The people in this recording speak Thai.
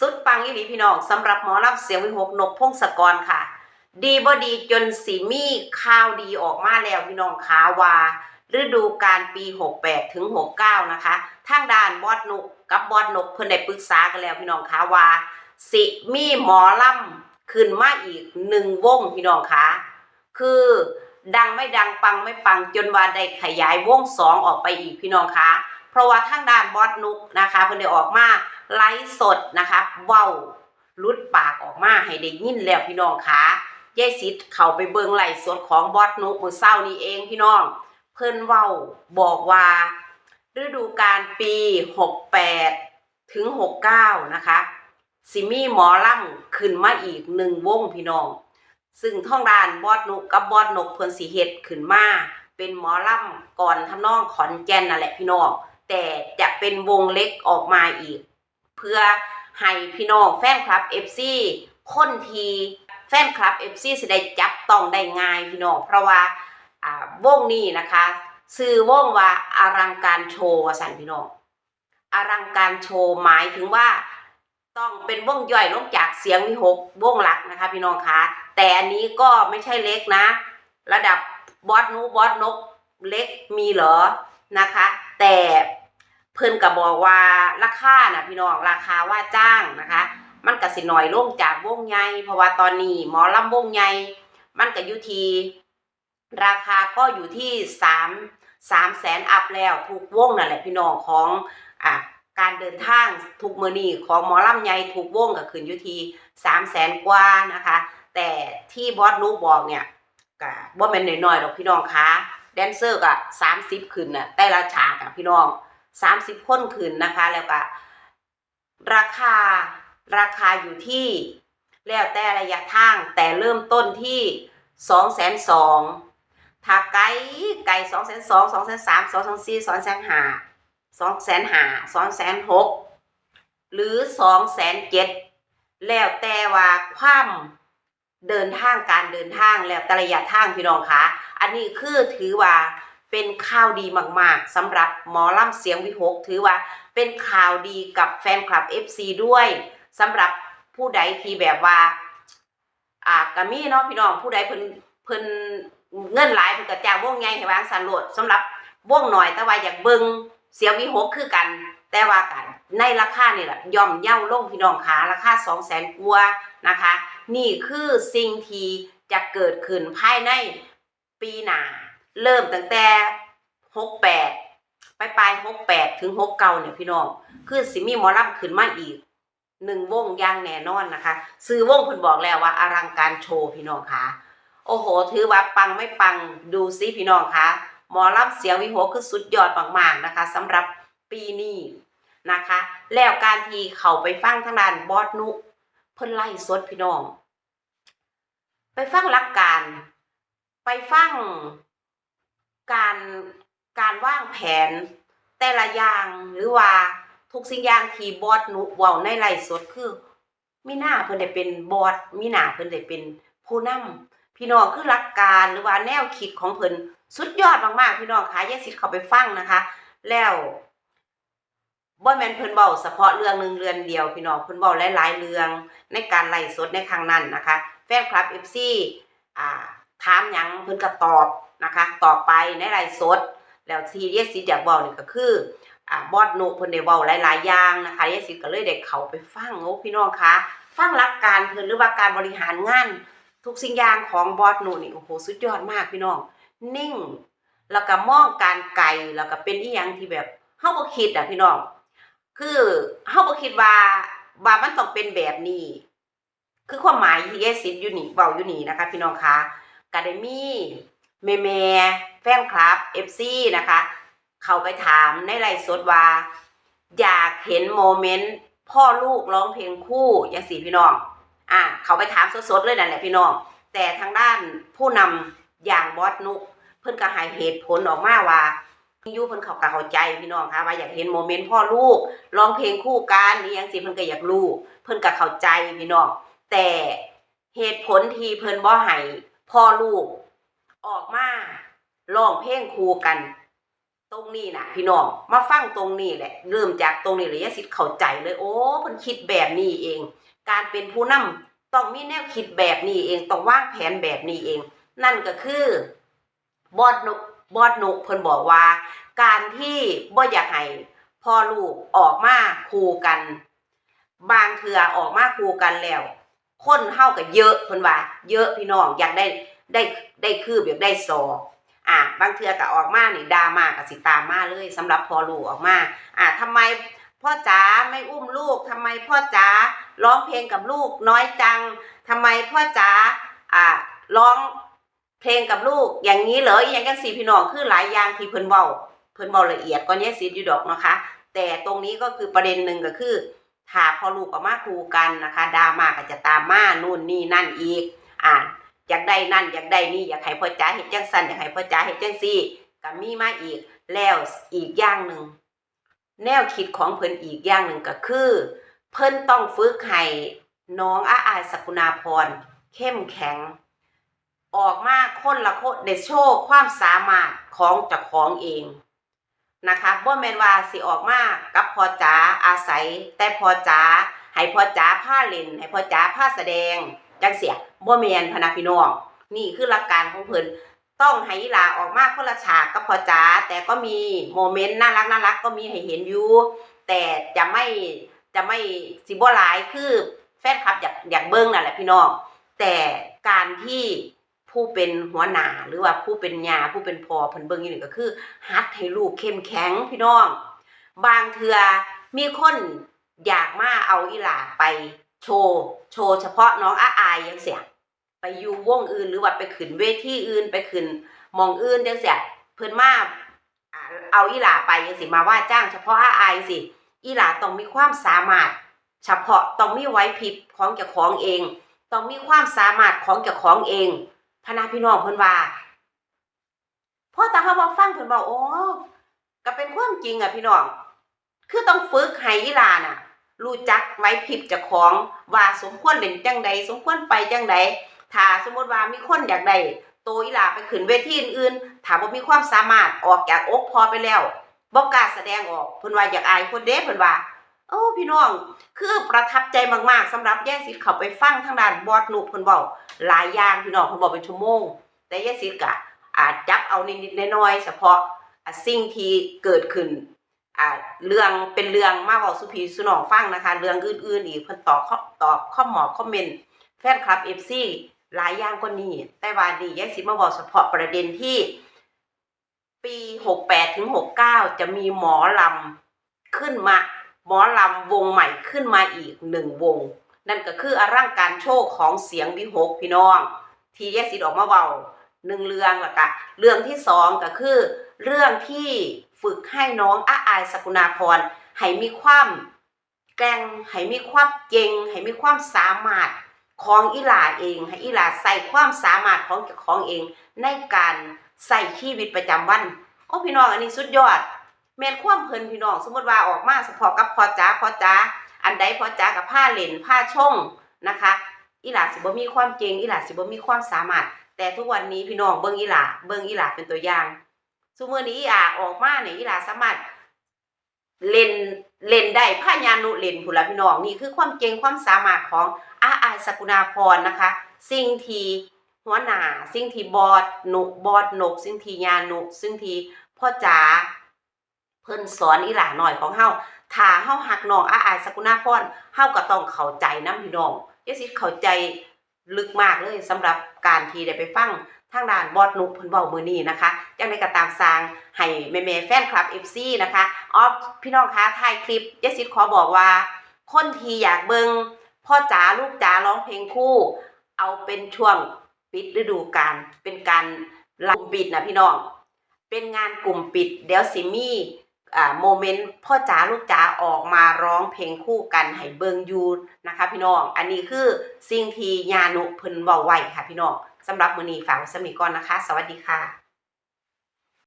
สุดปังอีหลีพี่น้องสำหรับหมอรับเสียงวิหกนกพงศกรค่ะ ดีบดีจนสีมีข่าวดีออกมาแล้วพี่น้องขาวาฤดูการปี 68 ถึง 69 นะคะ ทางด้านบอดนุกกับบอดนกเพิ่นได้ปรึกษากันแล้วพี่น้องขาว่า สิมีหมอลำขึ้นมาอีกหนึ่งวงพี่น้องคะคือดังไม่ดังปังไม่ปังจนว่าได้ขยายวงสองออกไปอีกพี่น้องคะเพราะว่าทางด้านบอสนุกนะคะเพิ่นได้ออกมา ไลฟ์สดนะคะเว้าลุดปากออกมาให้ได้ยินแล้วพี่น้องคะยายสิทธิ์เข้าไปเบิงไลฟ์สดของบอสนุกมือเช้านี้เองพี่น้อง เพิ่นเว้าบอกว่า ฤดูกาลปี 68 ถึง 69 นะคะสิมี่หมอล่ำขึ้นมาอีกหนึ่งวงพี่น้อง ซึ่งท่องดานบอดนุกกับบอดนกเพิ่นสิเฮ็ดขึ้นมาเป็นหมอล่ำก่อนทำนองขอนแก่นนั่นแหละพี่น้อง แต่จะเป็นวงเล็กออกมาอีก เพื่อให้พี่น้องแฟนคลับ FC คนทีแฟนคลับ FC สิได้จับต้องได้ง่ายพี่น้องเพราะว่าอ่าวงนี้นะคะชื่อวงว่าอลังการโชว์ว่าซั่นพี่น้องอลังการโชว์หมายถึงว่าต้องเป็นวงย่อยลงจากเสียงวิหกวงหลักนะคะ พี่น้องคะแต่อันนี้ก็ไม่ใช่เล็กนะ ระดับบอสนูบอสนกเล็กมีเหรอนะคะ แต่ พิ่นก็บบอกว่าราคานะพี่น้องราคาว่าจ้างนะคะ มันก็สิน่อยลงจากวงใหญ่เพราะว่าตอนนี้หมอลำวงใหญ่มันก็อยู่ที่ราคาก็อยู่ที่สามสามแสนอัพแล้วถูกวงนั่นแหละพี่น้องของอะการเดินทางทุกมือนี่ของหมอลำใหญ่ทุกวงก็ขึ้นอยู่ที่สามแสนกว่านะคะ แต่ที่บอสนุกบอกเนี่ยก็บ่แม่นน้อยๆหรอกพี่น้องคะแดนเซอร์ก็สามสิบขึ้นน่ะแต่ละฉากอะพี่น้อง สามสิบคนขึ้นนะคะ แล้วก็ราคาราคาอยู่ที่แล้วแต่ระยะทางแต่เริ่มต้นที่สองแสนสองถ้าไกลไกลสองแสนสองสองแสนสามสองแสนสี่สองแสนห้าสองแสนหาสองแสนหกหรือสองแสนเจ็ดแล้วแต่ว่าความเดินทางการเดินทางแล้วแต่ระยะทางพี่น้องคะอันนี้คือถือว่า เป็นข่าวดีมากๆสำหรับหมอลำเสียงวิหกถือว่าเป็นข่าวดีกับแฟนคลับ FC ด้วยสำหรับผู้ใดที่แบบว่า อ่ากะมีเนาะพี่น้องผู้ใดเพิ่นเพิ่นเงินหลายเพิ่นก็จ้างวงใหญ่ให้วางสันโลดสำหรับวงหน่อยแต่ว่าอยากเบิ่งเสียงวิหกคือกัน แต่ว่ากันในราคานี่แหละย่อมเย่าลงพี่น้องขาราคา2 0 0 0 0 0กว่านะคะ นี่คือสิ่งที่จะเกิดขึ้นภายในปีหน้า เริ่มตั้งแต่68ไปดปลาย68ถึง69เก้าเนี่ยพี่น้อง คือสิมีหมอลำขึ้นมาอีกหนึ่งวงย่างแน่นอนนะคะ ซื้อวงคุณบอกแล้วว่าอลังการโชว์พี่น้องคะโอ้โห ถือว่าปังไม่ปังดูซิพี่น้องคะหมอลำเสียงวิโหคือสุดยอดมากๆนะคะสำหรับปีนี้นะคะ แล้วการที่เขาไปฟังทางด้านบอสนุเพิ่นไล่สดพี่น้อง ไปฟังหลักการ ไปฟัง การการวางแผนแต่ละอย่างหรือว่าทุกสิ่งอย่างที่บอสนุเว้าในไลฟ์สดคือมีหน้าเพิ่นได้เป็นบอสมีหน้าเพิ่นได้เป็นผู้นำพี่น้องคือหลักการหรือว่าแนวคิดของเพิ่นสุดยอดมากๆพี่น้องคะอย่าสิทธิ์เขาไปฟังนะคะ แล้วบ่แมนเพิ่นเว้าเฉพาะเรื่องหนึ่งเรืองเดียวพี่น้องเพิ่นเว้าหลายๆเรื่องในการไลฟ์สดในครั้งนั้นนะคะ แฟนคลับ FC อ่าถามหยังเพิ่นก็ตอบ นะคะ ต่อไปในไลฟ์สด แล้วที่เยสิทธิ์อยากเว้านี่ก็คืออ่าบอดนุเพิ่นได้เว้าหลายๆอย่างนะคะยายสิก็เลยได้เข้าไปฟังโอ้พี่น้องคะฟังหลักการเพิ่นหรือว่าการบริหารงาน ทุกสิ่งอย่างของบอดนุนี่โอ้โหสุดยอดมากพี่น้อง นิ่ง แล้วก็มองการไกลแล้วก็เป็นอีหยังที่แบบเฮาบ่คิดอะพี่น้อง คือเฮาบ่คิดว่าว่ามันต้องเป็นแบบนี้ คือความหมายที่ยายสิทธิ์อยู่นี่เว้าอยู่นี่นะคะ พี่น้องคะก็ได้มี แม่ๆแฟนคลับ FC นะคะ เขาไปถามในไลฟ์สดว่า อยากเห็นโมเมนต์พ่อลูกร้องเพลงคู่อย่างสี่พี่น้องอะเขาไปถามสดๆเลยนั่นแหละพี่น้อง แต่ทางด้านผู้นำอย่างบอสนุก เพิ่นก็ให้เหตุผลออกมาว่ายูเพิ่นเขาก็เข้าใจพี่น้องค่ะว่าอยากเห็นโมเมนต์พ่อลูกร้องเพลงคู่กันนี่ยังสิเพิ่นก็อยากรู้เพิ่นก็เข้าใจพี่น้องแต่เหตุผลที่เพิ่นบ่ให้พ่อลูก ออกมาร้องเพลงคูกัน ตรงนี้นะพี่น้องมาฟังตรงนี้แหละ เริ่มจากตรงนี้เลยยสิทธิ์เข้าใจเลย โอ้เพิ่นคิดแบบนี้เอง การเป็นผู้นำต้องมีแนวคิดแบบนี้เองต้องวางแผนแบบนี้เอง นั่นก็คือบอดนุบอดนุเพิ่นบอกว่า การที่บ่อยากให้พ่อลูกออกมาคู่กัน บางเทื่อออกมาคู่กันแล้ว คนเฮาก็เยอะเพิ่นว่า เยอะพี่น้องอยากได้ ได้ได้คืบอยากได้ซออะบางเทือก็ออกมานี่ดาม่าก็สิตามมาเลยสำหรับพอลูกออกมาอะทำไมพ่อจ๋าไม่อุ้มลูกทำไมพ่อจ๋าร้องเพลงกับลูกน้อยจังทำไมพ่อจ๋าอะร้องเพลงกับลูกอย่างนี้เหรออย่างจังสี่พี่น้องคือหลายอย่างที่เพิ่นเว้าเพิ่นเว้าละเอียดก็แยกสิอยู่ดอกนะคะ แต่ตรงนี้ก็คือประเด็นหนึ่งก็คือถ้าพอลูกออกมาคูกันนะคะดาม่าก็จะตามมานู่นนี่นั่นอีกอ่า อยากได้นั่นอยากได้นี่อยากให้พ่อจ๋าเฮ็ดจังซั่นอยากให้พ่อจ๋าเฮ็ดจังซี่ก็มีมาอีกแล้วอีกอย่างหนึ่งแนวคิดของเพิ่นอีกอย่างหนึ่งก็คือ เพิ่นต้องฝึกให้น้องอาอายสกุณาพรเข้มแข็ง ออกมาคนละคนได้โชว์ความสามารถของเจ้าของเองนะคะบ่แมนว่าสิออกมากับพอจ๋าอาศัย แต่พอจ๋าให้พอจ๋าพาเล่นให้พอจ๋าพาแสดง จังเสียบ่แมนพะนะพี่น้อง นี่คือหลักการของเพิ่นต้องให้อีหลาออกมาคนละฉากกับพ่อจ๋าแต่ก็มีโมเมนต์น่ารักน่ารักก็มีให้เห็นอยู่แต่จะไม่จะไม่สิบ่หลายคือแฟนคลับอยากอยากเบิ่งนั่นแหละพี่น้องแต่การที่ผู้เป็นหัวหน้าหรือว่าผู้เป็นยาผู้เป็นพ่อเพิ่นเบิ่งอยู่นี่ก็คือฮัดให้ลูกเข้มแข็งพี่น้อง บางเทือมีคนอยากมาเอาอีหลาไป โชว์โชว์เฉพาะน้องอาอายยังเสียไปอยู่วงอื่นหรือว่าไปขึ้นเวทีอื่นไปขึ้นมองอื่นจังเสียเพิ่นมาเอาอีหลาไปยังสิมาว่าจ้างเฉพาะอาอายสิอีหลาต้องมีความสามารถ เฉพาะต้องมีไว้พิบของเจ้าของเอง ต้องมีความสามารถของเจ้าของเองพนาพี่น้องเพิ่นว่าพ่อตาเขามาฟังเพิ่นบอกโอ้ก็เป็นความจริงอะพี่น้อง คือต้องฝึกให้อีหลาน่ะ รู้จักไว้พริบเจ้าของว่าสมควรเล่นจังใดสมควรไปจังใดถ้าสมมติว่ามีคนอยากได้โตอีหลาไปขึ้นเวทีอื่นๆถ้าบ่มีความสามารถออกจากอกพอไปแล้วบ่กล้าแสดงออกเพิ่นว่าอยากอายคนเด้เพิ่นว่าโอ้พี่น้อง คือประทับใจมากๆสำหรับแย่สิทธิ์เขาไปฟังทางด้านบอดหนุกเพิ่นเว้าหลายอย่างพี่น้องเพิ่นบอกเป็นชั่วโมง แต่แย่สิทธิ์ก็อาจจับเอานิดๆน้อยๆเฉพาะอะสิ่งที่เกิดขึ้น อ่าเรื่องเป็นเรื่องมาบอกสุพีสุนองฟังนะคะ เรื่องอื่นๆอีกเพิ่นตอบข้อตอบข้อหมอคอมเมนต์แฟนคลับ FC หลายอย่างกว่านี้แต่ว่านี่ยายสิมาบอกเฉพาะประเด็นที่ ปี68ถึง69จะมีหมอลำขึ้นมา หมอลำวงใหม่ขึ้นมาอีกหนึ่งวง นั่นก็คืออร่างการโชว์ของเสียงวิหกพี่น้อง ที่แยกสิออกมาเว้าหนึ่งเรื่องละกะเรื่องที่สองก็คือ เรื่องที่ ฝึกให้น้องอาอายสกุณาพรให้มีความแกงให้มีความเก่งให้มีความสามารถของอีหลาเอง ให้อีหลาใส่ความสามารถของเจ้าของเอง ในการใส่ชีวิตประจำวันโอ้พี่น้องอันนี้สุดยอด แมนความเพลินพี่น้องสมมติว่าออกมาเฉพาะกับพอจ๋าพอจ๋าอันใดพอจ๋ากับผ้าเหล่นผ้าช่องนะคะอีหลาสิบ่มีความเก่งอีหลาสิบ่มีความสามารถ แต่ทุกวันนี้พี่น้องเบิ่งอีหลาเบิ่งอีหลาเป็นตัวอย่าง ซุมื้อนี้อีหลาออกมาเนี่ยอีหลาสามารถเล่นเล่นได้พญานุเล่นพุ่นละพี่น้องนี่คือความเก่งความสามารถของอาอายสกุณาพรนะคะ สิ่งที่หัวหน้าสิ่งที่บอดหนุบอดนก สิ่งที่ยานุสิ่งที่พ่อจ๋าเพิ่นสอนอีหลาหน่อยของเฮาถ้าเฮาหักน้องอาอายสกุณาพรเฮาก็ต้องเข้าใจนํพี่น้องเยสิเข้าใจลึกมากเลยสำหรับการที่ได้ไปฟัง ทางด้านบอดนุกเพิ่นเว้ามือนี้นะคะจังได๋ก็ตามสร้างให้แม่ๆแฟนคลับ FC นะคะออฟพี่น้องคะถ่ายคลิปยสิทธิ์ขอบอกว่า คนที่อยากเบิงพ่อจ๋าลูกจ๋าร้องเพลงคู่ เอาเป็นช่วงปิดฤดูกาลเป็นการลำปิดนะพี่น้อง เป็นงานกลุ่มปิดเดี๋ยวสิมีอ่าโมเมนต์พ่อจ๋าลูกจ๋าออกมาร้องเพลงคู่กันให้เบิงยูนะคะพี่น้อง อันนี้คือสิ่งที่ยานุเพิ่นเว้าไว้ค่ะพี่น้อง สำหรับมือนี้ฝากไว้สมิก่อนนะคะ สวัสดีค่ะ